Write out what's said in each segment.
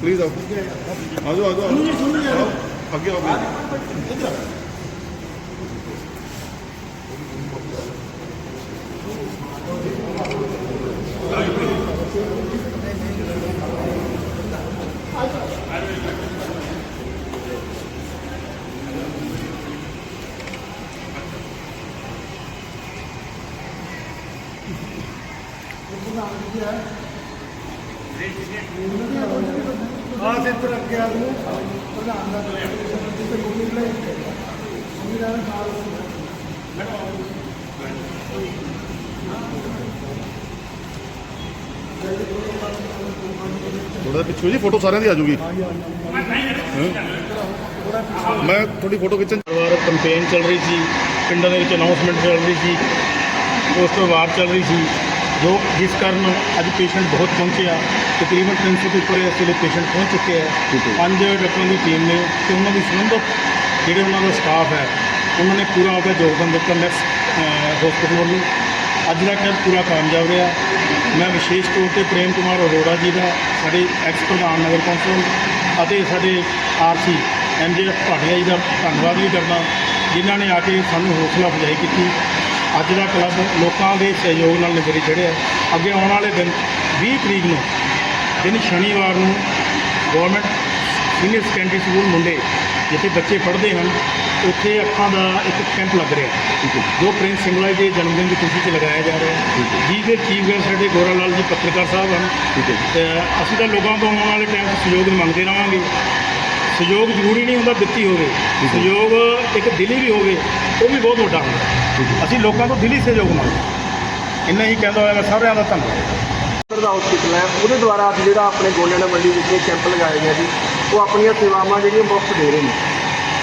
Please आओ आ जाओ आ जाओ आओ आगे आओ प्लीज ਆ ਇੱਧਰ ਅੱਗੇ ਆ ਨੂੰ ਪ੍ਰਧਾਨ ਦਾ ਜਿੱਥੇ ਕੋਈ ਨਹੀਂ ਲੈ ਮੇਰਾ ਨਾਲ ਥੋੜਾ ਪਿੱਛੇ ਜੀ ਫੋਟੋ ਸਾਰਿਆਂ ਦੀ ਆ ਜਾਊਗੀ ਮੈਂ ਤੁਹਾਡੀ ਫੋਟੋ ਖਿੱਚਣ ਵਾਰ ਕੰਪੇਨ ਚੱਲ ਰਹੀ ਸੀ ਪਿੰਡਾਂ ਦੇ ਵਿੱਚ ਅਨਾਉਂਸਮੈਂਟ ਚੱਲ ਰਹੀ ਸੀ ਉਸ ਤੋਂ ਬਾਅਦ ਚੱਲ ਰਹੀ ਸੀ ਜੋ ਜਿਸ ਕਾਰਨ ਅੱਜ ਪੇਸ਼ੈਂਟ ਬਹੁਤ ਪਹੁੰਚਿਆ ਤਕਰੀਬਨ 300 ਤੋਂ ਉੱਪਰ ਇਸ ਵੇਲੇ ਪੇਸ਼ੈਂਟ ਪਹੁੰਚ ਚੁੱਕੇ ਹੈ। ਪੰਜ ਡਾਕਟਰਾਂ ਦੀ ਟੀਮ ਨੇ ਤੇ ਉਹਨਾਂ ਦੀ ਸੰਬੰਧਤ ਜਿਹੜੇ ਉਹਨਾਂ ਦਾ ਸਟਾਫ ਹੈ ਉਹਨਾਂ ਨੇ ਪੂਰਾ ਆਪਦਾ ਯੋਗਦਾਨ ਦਿੱਤਾ ਨੈਕਸਟ ਹਸਪੀਟਲ ਵੱਲੋਂ। ਅੱਜ ਦਾ ਕੈਂਪ ਪੂਰਾ ਕਾਮਯਾਬ ਰਿਹਾ। ਮੈਂ ਵਿਸ਼ੇਸ਼ ਤੌਰ ਤੇ ਪ੍ਰੇਮ ਕੁਮਾਰ ਅਰੋੜਾ ਜੀ ਦਾ ਸਾਡੇ ਐਕਸ ਪ੍ਰਧਾਨ ਨਗਰ ਕੌਂਸਲ ਅਤੇ ਸਾਡੇ ਆਰਸੀ ਐਮਜੇਐਫ ਭਾਟੀਆ ਜੀ ਦਾ ਧੰਨਵਾਦ ਵੀ ਕਰਦਾ ਜਿਨ੍ਹਾਂ ਨੇ ਆ ਕੇ ਸਾਨੂੰ ਹੌਸਲਾ ਅਫਜ਼ਾਈ ਕੀਤੀ। ਅੱਜ ਦਾ ਕਲੱਬ ਲੋਕਾਂ ਦੇ ਸਹਿਯੋਗ ਨਾਲ ਨਿਬਰੀ ਚੜ੍ਹਿਆ ਅੱਗੇ ਆਉਣ ਵਾਲੇ ਦਿਨ 20 ਤਰੀਕ ਨੂੰ ਦਿਨ ਸ਼ਨੀਵਾਰ ਨੂੰ ਗਵਰਨਮੈਂਟ ਸੀਨੀਅਰ ਸੈਕੰਡਰੀ ਸਕੂਲ ਮੁੰਡੇ ਜਿੱਥੇ ਬੱਚੇ ਪੜ੍ਹਦੇ ਹਨ ਉੱਥੇ ਅੱਖਾਂ ਦਾ ਇੱਕ ਕੈਂਪ ਲੱਗ ਰਿਹਾ। ਜੋ ਪ੍ਰਿੰਸ ਸਿੰਗਲਾ ਜੀ ਦੇ ਜਨਮ ਦਿਨ ਦੀ ਖੁਸ਼ੀ 'ਚ ਲਗਾਇਆ ਜਾ ਰਿਹਾ। ਹੈ। ਜਿਹਦੇ ਚੀਫ ਗੈਸਟ ਸਾਡੇ ਗੋਰਾ ਲਾਲ ਜੀ ਪੱਤਰਕਾਰ ਸਾਹਿਬ ਹਨ। ਅਸੀਂ ਤਾਂ ਲੋਕਾਂ ਤੋਂ ਆਉਣ ਵਾਲੇ ਟਾਈਮ 'ਚ ਸਹਿਯੋਗ ਮੰਗਦੇ ਰਹਾਂਗੇ। ਸਹਿਯੋਗ ਜ਼ਰੂਰੀ ਨਹੀਂ ਹੁੰਦਾ ਦਿੱਤੀ ਹੋਵੇ। ਸਹਿਯੋਗ ਇੱਕ ਦਿਲੀ ਵੀ ਹੋਵੇ ਉਹ ਵੀ ਬਹੁਤ ਵੱਡਾ ਹੁੰਦਾ। ਅਸੀਂ ਲੋਕਾਂ ਤੋਂ ਦਿਲੀ ਸਹਿਯੋਗ ਮੰਗਦੇ ਇੰਨਾ ਹੀ ਕਹਿੰਦਾ ਹੋਇਆ ਮੈਂ ਸਾਰਿਆਂ ਦਾ ਧੰਨਵਾਦ। ਦਾ ਹਸਪੀਟਲ ਹੈ ਉਹਦੇ ਦੁਆਰਾ ਅੱਜ ਜਿਹੜਾ ਆਪਣੇ ਗੋਲਿਆਣਾ ਮੰਡੀ ਵਿਖੇ ਕੈਂਪ ਲਗਾਇਆ ਗਿਆ ਜੀ ਉਹ ਆਪਣੀਆਂ ਸੇਵਾਵਾਂ ਜਿਹੜੀਆਂ ਮੁਫਤ ਦੇ ਰਹੇ ਨੇ।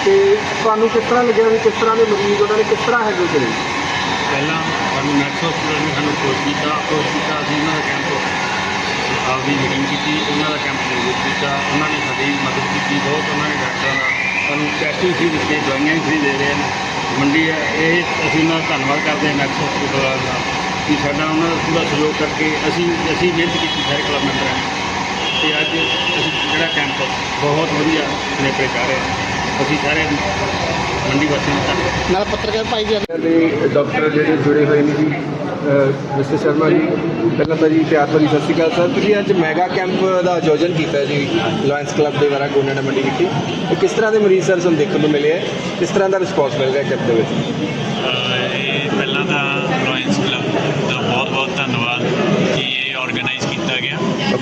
ਤੇ ਤੁਹਾਨੂੰ ਕਿਸ ਤਰ੍ਹਾਂ ਲੱਗਿਆ ਵੀ ਕਿਸ ਤਰ੍ਹਾਂ ਦੇ ਮਰੀਜ਼ ਉਹਨਾਂ ਨੇ ਕਿਸ ਤਰ੍ਹਾਂ ਹੈਂਡਲ ਕਰੇ? ਪਹਿਲਾਂ ਸਾਨੂੰ ਨੈਕਸਟ ਹਸਪੀਟਲ ਨੇ ਸਾਨੂੰ ਅਪਰੋਚ ਕੀਤਾ ਅਸੀਂ ਉਹਨਾਂ ਦਾ ਕੈਂਪ ਦੀ ਮੀਟਿੰਗ ਕੀਤੀ, ਉਹਨਾਂ ਦਾ ਕੈਂਪ ਨਿਯੁਕਤ ਕੀਤਾ, ਉਹਨਾਂ ਨੇ ਸਾਡੀ ਮਦਦ ਕੀਤੀ, ਬਹੁਤ ਉਹਨਾਂ ਨੇ ਡਾਕਟਰਾਂ ਦਾ ਸਾਨੂੰ ਟੈਸਟ ਵੀ ਫ੍ਰੀ ਦਿੱਤੇ, ਦਵਾਈਆਂ ਵੀ ਦੇ ਰਹੇ ਨੇ। ਮੰਡੀ ਹੈ, ਇਹ ਅਸੀਂ ਉਹਨਾਂ ਦਾ ਧੰਨਵਾਦ ਕਰਦੇ ਹਾਂ ਮੈਕਸ ਹਸਪੀਟਲ ਵਾਲਿਆਂ ਦਾ, ਕਿ ਸਾਡਾ ਉਹਨਾਂ ਦਾ ਪੂਰਾ ਸਹਿਯੋਗ ਕਰਕੇ ਅਸੀਂ ਅਸੀਂ ਮਿਹਨਤ ਕੀਤੀ ਸਾਰੇ ਕਲੱਬ ਮੈਂਬਰਾਂ ਨੇ ਤੇ ਅੱਜ ਅਸੀਂ ਜਿਹੜਾ ਕੈਂਪ ਬਹੁਤ ਵਧੀਆ ਨੇਪਰੇ ਕਰ ਰਹੇ ਹਾਂ। ਅਸੀਂ ਸਾਰੇ ਮੰਡੀ ਵਾਸੀਆਂ ਦਾ ਧੰਨਵਾਦ ਨਾਲ ਪੱਤਰਕਾਰ ਭਾਈ ਜੀ ਦੇ ਡਾਕਟਰ ਜਿਹੜੇ ਜੁੜੇ ਹੋਏ ਨੇ ਜੀ ਮਿਸਟਰ ਸ਼ਰਮਾ ਜੀ ਪਹਿਲਾਂ ਤਾਂ ਜੀ ਪਿਆਰ ਭਰੀ ਸਤਿ ਸ਼੍ਰੀ ਅਕਾਲ ਸਰ। ਤੁਸੀਂ ਅੱਜ ਮੈਗਾ ਕੈਂਪ ਦਾ ਆਯੋਜਨ ਕੀਤਾ ਜੀ ਲਾਇਨਸ ਕਲੱਬ ਦੇ ਵਾਰਾ ਗੋਨੇੜਾ ਮੰਡੀ ਵਿਖੇ ਤੇ ਕਿਸ ਤਰ੍ਹਾਂ ਦੇ ਮਰੀਜ਼ ਸਰ ਤੁਹਾਨੂੰ ਦੇਖਣ ਨੂੰ ਮਿਲੇ ਹੈ ਕਿਸ ਤਰ੍ਹਾਂ ਦਾ ਰਿਸਪੌਂਸ ਮਿਲ ਰਿਹਾ ਕੈਂਪ ਦੇ ਵਿੱਚ ਅਹ ਇਹ ਪਹਿਲਾਂ ਤਾਂ ਲਾਇਨਸ ਕਲੱਬ ਦਾ ਬਹੁਤ ਬਹੁਤ ਧੰਨਵਾਦ ਕਿ ਇਹ ਆਰਗੇਨਾਈਜ਼ ਕੀਤਾ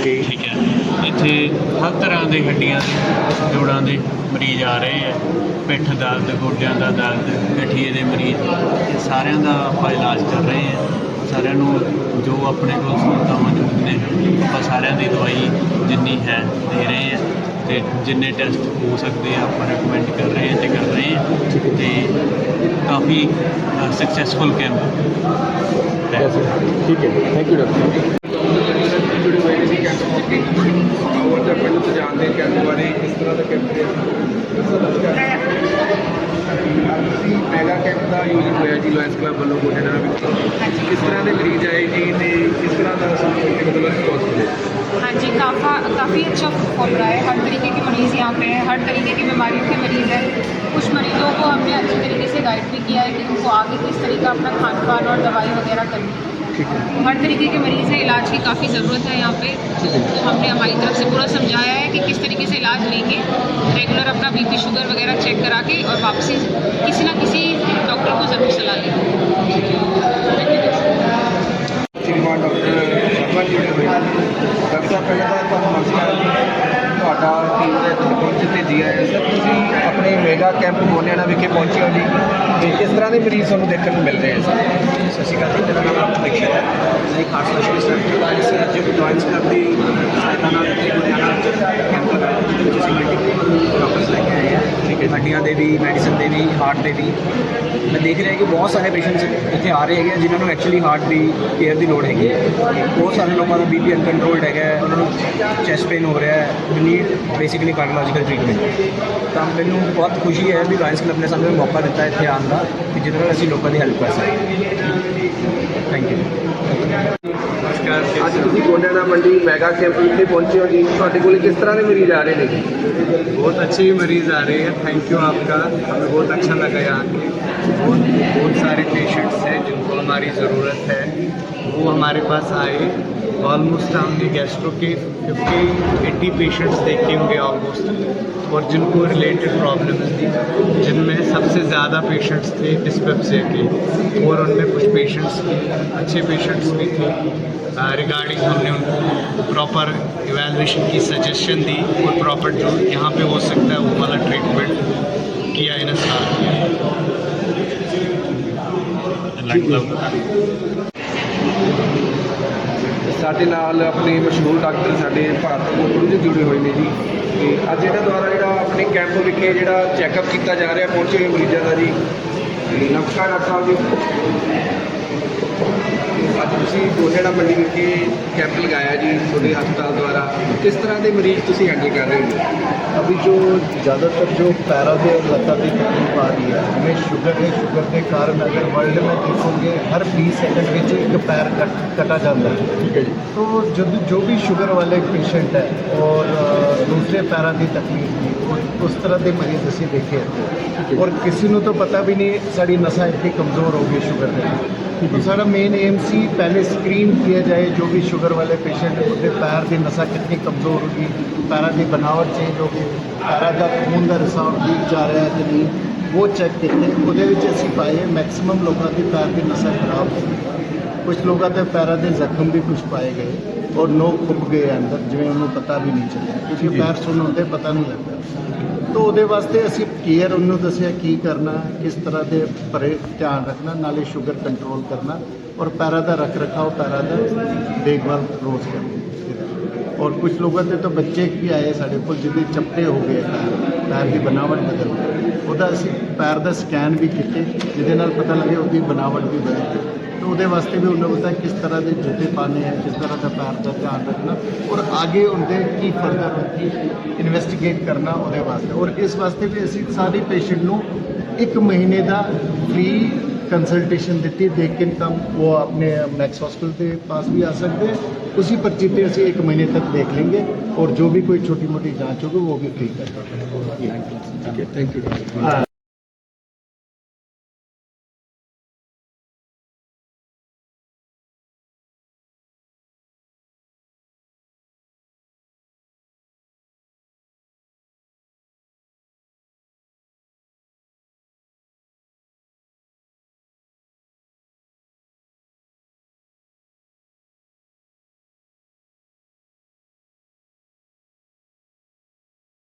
ਓਕੇ ਠੀਕ ਹੈ। ਇੱਥੇ ਹਰ ਤਰ੍ਹਾਂ ਦੇ ਹੱਡੀਆਂ ਦੇ ਜੋੜਾਂ ਦੇ ਮਰੀਜ਼ ਆ ਰਹੇ ਹੈ ਪਿੱਠ ਦਰਦ ਗੋਡਿਆਂ ਦਾ ਦਰਦ ਗਠੀਏ ਦੇ ਮਰੀਜ਼ ਇਹ ਸਾਰਿਆਂ ਦਾ ਆਪਾਂ ਇਲਾਜ ਕਰ ਰਹੇ ਹਾਂ। ਸਾਰਿਆਂ ਨੂੰ ਜੋ ਆਪਣੇ ਕੋਲ ਸਹੂਲਤਾਂ ਮੌਜੂਦ ਨੇ ਆਪਾਂ ਸਾਰਿਆਂ ਦੀ ਦਵਾਈ ਜਿੰਨੀ ਹੈ ਦੇ ਰਹੇ ਹਾਂ ਤੇ ਜਿੰਨੇ ਟੈਸਟ ਹੋ ਸਕਦੇ ਆ ਆਪਾਂ ਰეკਮੈਂਡ ਕਰ ਰਹੇ ਹਾਂ ਤੇ ਕਰ ਰਹੇ ਹਾਂ ਤੇ ਕਾਫੀ ਸਕਸੈਸਫੁਲ ਕੈਂਪ ਠੀਕ ਹੈ। ਥੈਂਕ ਯੂ ਡਾਕਟਰ ਆਓ ਅੱਜ ਆਪਾਂ ਨੂੰ ਜਾਣਦੇ ਹਾਂ ਕੈਂਪ ਬਾਰੇ ਕਿਸ ਤਰ੍ਹਾਂ ਦਾ ਕੈਂਪ ਹੈ ਮੈਗਾ ਕੈਂਪ ਦਾ ਆਯੋਜਨ ਹੋਇਆ ਜੀ ਲਾਇਨਸ ਕਲੱਬ ਵੱਲੋਂ ਗੋਡੇਨਾ ਵਿੱਚ ਕਿਸ ਤਰ੍ਹਾਂ ਦੇ ਮਰੀਜ਼ ਆਏ ਜੀ ਤੇ ਕਿਸ ਤਰ੍ਹਾਂ ਦਾ ਸਾਨੂੰ ਮਤਲਬ ਰਿਸਪੌਂਸ ਮਿਲਿਆ हाँ जी काफ़ा काफ़ी अच्छा फॉल रहा है हर तरीके के मरीज़ यहाँ पे हैं हर तरीके की बीमारियों के मरीज़ हैं कुछ मरीज़ों को हमने अच्छी तरीके से गाइड भी किया है कि उनको आगे किस तरीके अपना खान पान और दवाई वगैरह करनी है ठीक है हर तरीके के मरीज़ है इलाज की काफ़ी ज़रूरत है यहाँ पे तो हमने हमारी तरफ़ से पूरा समझाया है कि किस तरीके से इलाज लेंगे रेगुलर अपना बीपी शुगर वगैरह चेक करा के और वापसी किसी ना किसी डॉक्टर को ज़रूर सलाह लें डॉक्टर ਸਾਡਾ ਟੀਮ ਦੇ ਪਹੁੰਚ ਤੇ ਜੀ ਆਏ ਸਰ, ਤੁਸੀਂ ਆਪਣੇ ਮੇਗਾ ਕੈਂਪ ਗੋਨਿਆਣਾ ਵਿਖੇ ਪਹੁੰਚੇ ਹੋ ਜੀ। ਤੇ ਕਿਸ ਤਰ੍ਹਾਂ ਦੇ ਮਰੀਜ਼ ਤੁਹਾਨੂੰ ਦੇਖਣ ਨੂੰ ਮਿਲ ਰਹੇ ਹੈ ਸਰ? ਸਤਿ ਸ਼੍ਰੀ ਅਕਾਲ ਜੀ, ਮੇਰਾ ਨਾਮ ਅਭਿਸ਼ੇਕ ਹੈ ਮੈਂ ਖਾਸ ਸਪੈਸ਼ਲਿਸਟ ਹਾਂ, ਜੀ ਸਿਰ ਜੀ ਜੁਆਇਨ ਕਰਨ ਦੀ ਹੱਡੀਆਂ ਦੇ ਵੀ, ਮੈਡੀਸਨ ਦੇ ਵੀ ਹਾਰਟ ਦੇ ਵੀ। ਮੈਂ ਦੇਖ ਰਿਹਾ ਕਿ ਬਹੁਤ ਸਾਰੇ ਪੇਸ਼ੈਂਟਸ ਇੱਥੇ ਆ ਰਹੇ ਹੈਗੇ ਆ, ਜਿਨ੍ਹਾਂ ਨੂੰ ਐਕਚੁਅਲੀ ਹਾਰਟ ਦੀ ਕੇਅਰ ਦੀ ਲੋੜ ਹੈਗੀ ਹੈ। ਬਹੁਤ ਸਾਰੇ ਲੋਕਾਂ ਦਾ ਬੀਪੀ ਅਨਕੰਟਰੋਲਡ ਹੈਗਾ ਉਹਨਾਂ ਨੂੰ ਚੈਸਟ ਪੇਨ ਹੋ ਰਿਹਾ ਹੈ ਨੀਡ ਬੇਸਿਕਲੀ ਕਾਰਡੀਓਲੋਜੀਕਲ ਟ੍ਰੀਟਮੈਂਟ ਤਾਂ ਮੈਨੂੰ ਬਹੁਤ ਖੁਸ਼ੀ ਹੈ ਵੀ ਲਾਇਨਸ ਕਲੱਬ ਨੇ ਸਾਨੂੰ ਇਹ ਮੌਕਾ ਦਿੱਤਾ ਇੱਥੇ ਆਉਣ ਦਾ, ਕਿ ਜਿਹਦੇ ਨਾਲ ਅਸੀਂ ਲੋਕਾਂ ਦੀ ਹੈਲਪ ਕਰ ਸਕੀਏ। ਥੈਂਕ ਯੂ ਨਮਸਕਾਰ। ਅੱਜ ਜੀ ਤੁਸੀਂ ਗੋਨਿਆਣਾ ਮੰਡੀ ਮੈਗਾ ਕੈਂਪ ਵਿਖੇ ਪਹੁੰਚੇ ਹੋ ਜੀ ਤੁਹਾਡੇ ਕੋਲ ਕਿਸ ਤਰ੍ਹਾਂ ਦੇ ਮਰੀਜ਼ ਆ ਰਹੇ ਨੇ ਜੀ बहुत अच्छे मरीज आ रहे हैं थैंक यू आपका हमें बहुत अच्छा लगा यहाँ के बहुत बहुत सारे पेशेंट्स हैं जिनको हमारी ज़रूरत है वो हमारे पास आए ऑलमोस्ट हमने गैस्ट्रो के फिफ्टी एट्टी पेशेंट्स देखे होंगे ऑलमोस्ट और जिनको रिलेटेड प्रॉब्लम्स थी जिनमें सबसे ज़्यादा पेशेंट्स थे डिस्पेप्सिया के और उनमें कुछ पेशेंट्स अच्छे पेशेंट्स भी थे रिगार्डिंग हमने उनको प्रॉपर इवैल्यूएशन की सजेशन दी और प्रॉपर जो यहाँ पे हो सकता है वो वाला ट्रीटमेंट किया इन्हें स्टार्ट किया ਸਾਡੇ ਨਾਲ ਆਪਣੇ ਮਸ਼ਹੂਰ ਡਾਕਟਰ ਸਾਡੇ ਭਾਰਤ ਕੋਲ ਜੀ ਜੁੜੇ ਹੋਏ ਨੇ ਜੀ ਤੇ ਅੱਜ ਇਹਨਾਂ ਦੁਆਰਾ ਜਿਹੜਾ ਆਪਣੇ ਕੈਂਪ ਵਿਖੇ ਜਿਹੜਾ ਚੈੱਕਅਪ ਕੀਤਾ ਜਾ ਰਿਹਾ ਪਹੁੰਚੇ ਹੋਏ ਮਰੀਜ਼ਾਂ ਦਾ ਜੀ ਤੇ ਨਮਸਕਾਰ ਡਾਕਟਰ ਸਾਹਿਬ ਜੀ ਅੱਜ ਤੁਸੀਂ ਗੋਲੜਾ ਮੰਡੀ ਵਿਖੇ ਕੈਂਪ ਲਗਾਇਆ ਜੀ ਤੁਹਾਡੇ ਹਸਪਤਾਲ ਦੁਆਰਾ। ਕਿਸ ਤਰ੍ਹਾਂ ਦੇ ਮਰੀਜ਼ ਤੁਸੀਂ ਹੈਂਡਲ ਕਰ ਰਹੇ ਹੋ? ਅਭੀ ਜੋ ਜ਼ਿਆਦਾਤਰ ਜੋ ਪੈਰਾ ਦੇ ਲੱਤਾਂ ਦੀ ਤਕਲੀਫ ਆ ਰਹੀ ਹੈ ਜਿਵੇਂ ਸ਼ੂਗਰ ਦੇ ਸ਼ੂਗਰ ਦੇ ਕਾਰਨ ਅਗਰ ਵਰਲਡ ਮੈਂ ਦੇਖੋਗੇ ਹਰ 20 ਸੈਕਿੰਡ ਵਿੱਚ ਇੱਕ ਪੈਰ ਕੱਟਾ ਜਾਂਦਾ ਹੈ। ਠੀਕ ਹੈ ਜੀ। ਤੋਂ ਜਦ ਜੋ ਵੀ ਸ਼ੂਗਰ ਵਾਲੇ ਪੇਸ਼ੈਂਟ ਹੈ ਔਰ ਦੂਸਰੇ ਪੈਰਾਂ ਦੀ ਤਕਲੀਫ ਦੀ ਉਸ ਤਰ੍ਹਾਂ ਦੇ ਮਰੀਜ਼ ਅਸੀਂ ਦੇਖੇ ਔਰ ਕਿਸੇ ਨੂੰ ਤਾਂ ਪਤਾ ਵੀ ਨਹੀਂ ਸਾਡੀ ਨਸਾਂ ਇੱਥੇ ਕਮਜ਼ੋਰ ਹੋ ਗਈ ਸ਼ੂਗਰ ਦੇ। तो सारा मेन एम सी पहले स्क्रीन किया जाए जो भी शुगर वाले पेशेंट है उसके पैर की नसा कितनी कमज़ोर होगी पैरों की बनावट चेंज होगी पैरों का खून का रिसाव ठीक जा रहा है कि नहीं वो चेक किए ਉਹਦੇ ਵਿੱਚ ਅਸੀਂ ਪਾਏ ਮੈਕਸਿਮਮ ਲੋਕਾਂ ਦੀ ਪੈਰ ਦੀ ਨਸਾਂ ਖਰਾਬ ਹੋ ਗਈ ਕੁਝ ਲੋਕਾਂ ਦੇ ਪੈਰਾਂ ਦੇ ਜ਼ਖਮ ਵੀ ਕੁਝ ਪਾਏ ਗਏ ਔਰ ਨੋਕ ਖੁੱਭ ਗਏ ਅੰਦਰ ਜਿਵੇਂ ਉਹਨੂੰ ਪਤਾ ਵੀ ਨਹੀਂ ਚੱਲਿਆ ਕਿਉਂਕਿ ਪੈਰ ਸੁੰਨ ਹੁੰਦੇ ਪਤਾ ਨਹੀਂ ਲੱਗਦਾ ਤਾਂ ਉਹਦੇ ਵਾਸਤੇ ਅਸੀਂ ਕੇਅਰ ਉਹਨੂੰ ਦੱਸਿਆ ਕੀ ਕਰਨਾ, ਕਿਸ ਤਰ੍ਹਾਂ ਦੇ ਪਰੇ ਧਿਆਨ ਰੱਖਣਾ, ਨਾਲੇ ਸ਼ੂਗਰ ਕੰਟਰੋਲ ਕਰਨਾ ਔਰ ਪੈਰਾਂ ਦਾ ਰੱਖ ਰਖਾਓ ਪੈਰਾਂ ਦਾ ਦੇਖਭਾਲ ਰੋਜ਼ ਕਰਨੀ। ਔਰ ਕੁਝ ਲੋਕਾਂ ਦੇ ਤਾਂ ਬੱਚੇ ਵੀ ਆਏ ਸਾਡੇ ਕੋਲ ਜਿਹਦੇ ਚੱਪਟੇ ਹੋ ਗਏ, ਪੈਰ ਪੈਰ ਦੀ ਬਣਾਵਟ ਬਦਲ ਗਈ। ਉਹਦਾ ਅਸੀਂ ਪੈਰ ਦਾ ਸਕੈਨ ਵੀ ਕੀਤੇ, ਜਿਹਦੇ ਨਾਲ ਪਤਾ ਲੱਗੇ ਉਹਦੀ ਬਣਾਵਟ ਵੀ ਬਦਲ ਗਈ ਤਾਂ ਉਹਦੇ ਵਾਸਤੇ ਵੀ ਉਹਨਾਂ ਨੂੰ ਪਤਾ ਕਿਸ ਤਰ੍ਹਾਂ ਦੇ ਜੁੱਤੇ ਪਾਣੇ ਹੈ ਕਿਸ ਤਰ੍ਹਾਂ ਦਾ ਪੈਰ ਦਾ ਧਿਆਨ ਰੱਖਣਾ ਔਰ ਅੱਗੇ ਉਹਦੇ ਕੀ ਫਰਦਰ ਇਨਵੈਸਟੀਗੇਟ ਕਰਨਾ ਉਹਦੇ ਵਾਸਤੇ ਔਰ ਇਸ ਵਾਸਤੇ ਵੀ ਅਸੀਂ ਸਾਰੇ ਪੇਸ਼ੈਂਟ ਨੂੰ ਇੱਕ ਮਹੀਨੇ ਦਾ ਫ੍ਰੀ कंसल्टेशन देती है दे कैन कम वो अपने मैक्स हॉस्पिटल के पास भी आ सकते हैं उसी पर्ची पे ਅਸੀਂ एक महीने तक देख लेंगे और जो भी कोई छोटी मोटी जांच होगी वो भी फ्री कर देंगे ਠੀਕ ਹੈ ਥੈਂਕ ਯੂ